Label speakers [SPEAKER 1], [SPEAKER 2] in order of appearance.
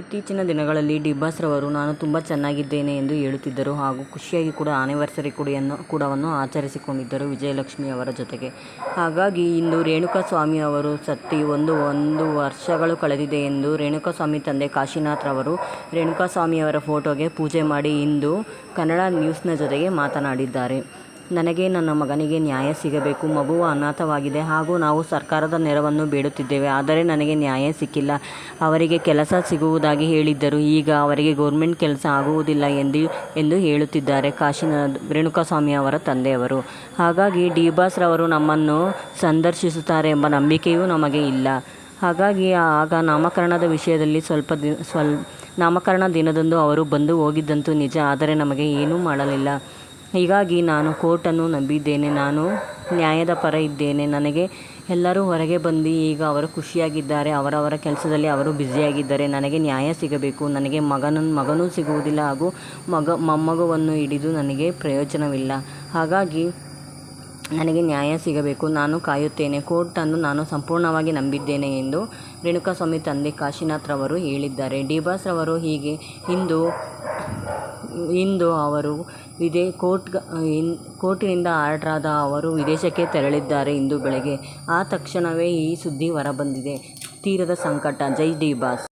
[SPEAKER 1] ಇತ್ತೀಚಿನ ದಿನಗಳಲ್ಲಿ ಡಿ ಬಾಸ್ರವರು ನಾನು ತುಂಬ ಚೆನ್ನಾಗಿದ್ದೇನೆ ಎಂದು ಹೇಳುತ್ತಿದ್ದರು. ಹಾಗೂ ಖುಷಿಯಾಗಿ ಕೂಡ ಆನಿವರ್ಸರಿ ಕುಡಿಯನ್ನು, ಕೂಡವನ್ನು ಆಚರಿಸಿಕೊಂಡಿದ್ದರು ವಿಜಯಲಕ್ಷ್ಮಿ ಅವರ ಜೊತೆಗೆ. ಹಾಗಾಗಿ ಇಂದು ರೇಣುಕಾಸ್ವಾಮಿ ಅವರು ಸತ್ತಿ ಒಂದು ಒಂದು ವರ್ಷಗಳು ಕಳೆದಿದೆ ಎಂದು ರೇಣುಕಾಸ್ವಾಮಿ ತಂದೆ ಕಾಶಿನಾಥ್ ರವರು ರೇಣುಕಾಸ್ವಾಮಿಯವರ ಫೋಟೋಗೆ ಪೂಜೆ ಮಾಡಿ ಇಂದು ಕನ್ನಡ ನ್ಯೂಸ್ನ ಜೊತೆಗೆ ಮಾತನಾಡಿದ್ದಾರೆ. ನನಗೆ ನನ್ನ ಮಗನಿಗೆ ನ್ಯಾಯ ಸಿಗಬೇಕು. ಮಗುವು ಅನಾಥವಾಗಿದೆ. ಹಾಗೂ ನಾವು ಸರ್ಕಾರದ ನೆರವನ್ನು ಬೇಡುತ್ತಿದ್ದೇವೆ. ಆದರೆ ನನಗೆ ನ್ಯಾಯ ಸಿಕ್ಕಿಲ್ಲ. ಅವರಿಗೆ ಕೆಲಸ ಸಿಗುವುದಾಗಿ ಹೇಳಿದ್ದರು. ಈಗ ಅವರಿಗೆ ಗೌರ್ಮೆಂಟ್ ಕೆಲಸ ಆಗುವುದಿಲ್ಲ ಎಂದು ಎಂದು ಹೇಳುತ್ತಿದ್ದಾರೆ. ಕಾಶಿನಾಥ್ ರೇಣುಕಾಸ್ವಾಮಿ ಅವರ ತಂದೆಯವರು. ಹಾಗಾಗಿ ಡಿ. ಬಾಸ್ರವರು ನಮ್ಮನ್ನು ಸಂದರ್ಶಿಸುತ್ತಾರೆ ಎಂಬ ನಂಬಿಕೆಯೂ ನಮಗೆ ಇಲ್ಲ. ಹಾಗಾಗಿ ಆಗ ನಾಮಕರಣದ ವಿಷಯದಲ್ಲಿ ಸ್ವಲ್ಪ ದಿ, ಸ್ವಲ್ಪ ನಾಮಕರಣ ದಿನದಂದು ಅವರು ಬಂದು ಹೋಗಿದ್ದಂತೂ ನಿಜ. ಆದರೆ ನಮಗೆ ಏನೂ ಮಾಡಲಿಲ್ಲ. ಹೀಗಾಗಿ ನಾನು ಕೋರ್ಟನ್ನು ನಂಬಿದ್ದೇನೆ, ನಾನು ನ್ಯಾಯದ ಪರ ಇದ್ದೇನೆ. ನನಗೆ ಎಲ್ಲರೂ ಹೊರಗೆ ಬಂದು ಈಗ ಅವರು ಖುಷಿಯಾಗಿದ್ದಾರೆ. ಅವರವರ ಕೆಲಸದಲ್ಲಿ ಅವರು ಬ್ಯುಸಿಯಾಗಿದ್ದಾರೆ. ನನಗೆ ನ್ಯಾಯ ಸಿಗಬೇಕು. ನನಗೆ ಮಗನ ಮಗನೂ ಸಿಗುವುದಿಲ್ಲ ಹಾಗೂ ಮಗ, ಮೊಮ್ಮಗುವನ್ನು ಹಿಡಿದು ನನಗೆ ಪ್ರಯೋಜನವಿಲ್ಲ. ಹಾಗಾಗಿ ನನಗೆ ನ್ಯಾಯ ಸಿಗಬೇಕು. ನಾನು ಕಾಯುತ್ತೇನೆ. ಕೋರ್ಟನ್ನು ನಾನು ಸಂಪೂರ್ಣವಾಗಿ ನಂಬಿದ್ದೇನೆ ಎಂದು ರೇಣುಕಾಸ್ವಾಮಿ ತಂದೆ ಕಾಶಿನಾಥ್ರವರು ಹೇಳಿದ್ದಾರೆ. ಡಿ. ಹೀಗೆ ಇಂದು ಇಂದು ಅವರು ವಿದೇ, ಕೋರ್ಟ್ ಕೋರ್ಟಿನಿಂದ ಆರ್ಡ್ರಾದ ಅವರು ವಿದೇಶಕ್ಕೆ ತೆರಳಿದ್ದಾರೆ ಇಂದು ಬೆಳಗ್ಗೆ. ಆ ತಕ್ಷಣವೇ ಈ ಸುದ್ದಿ ಹೊರಬಂದಿದೆ. ತೀರದ ಸಂಕಟ. ಜೈ ಡಿ ಬಾಸ್.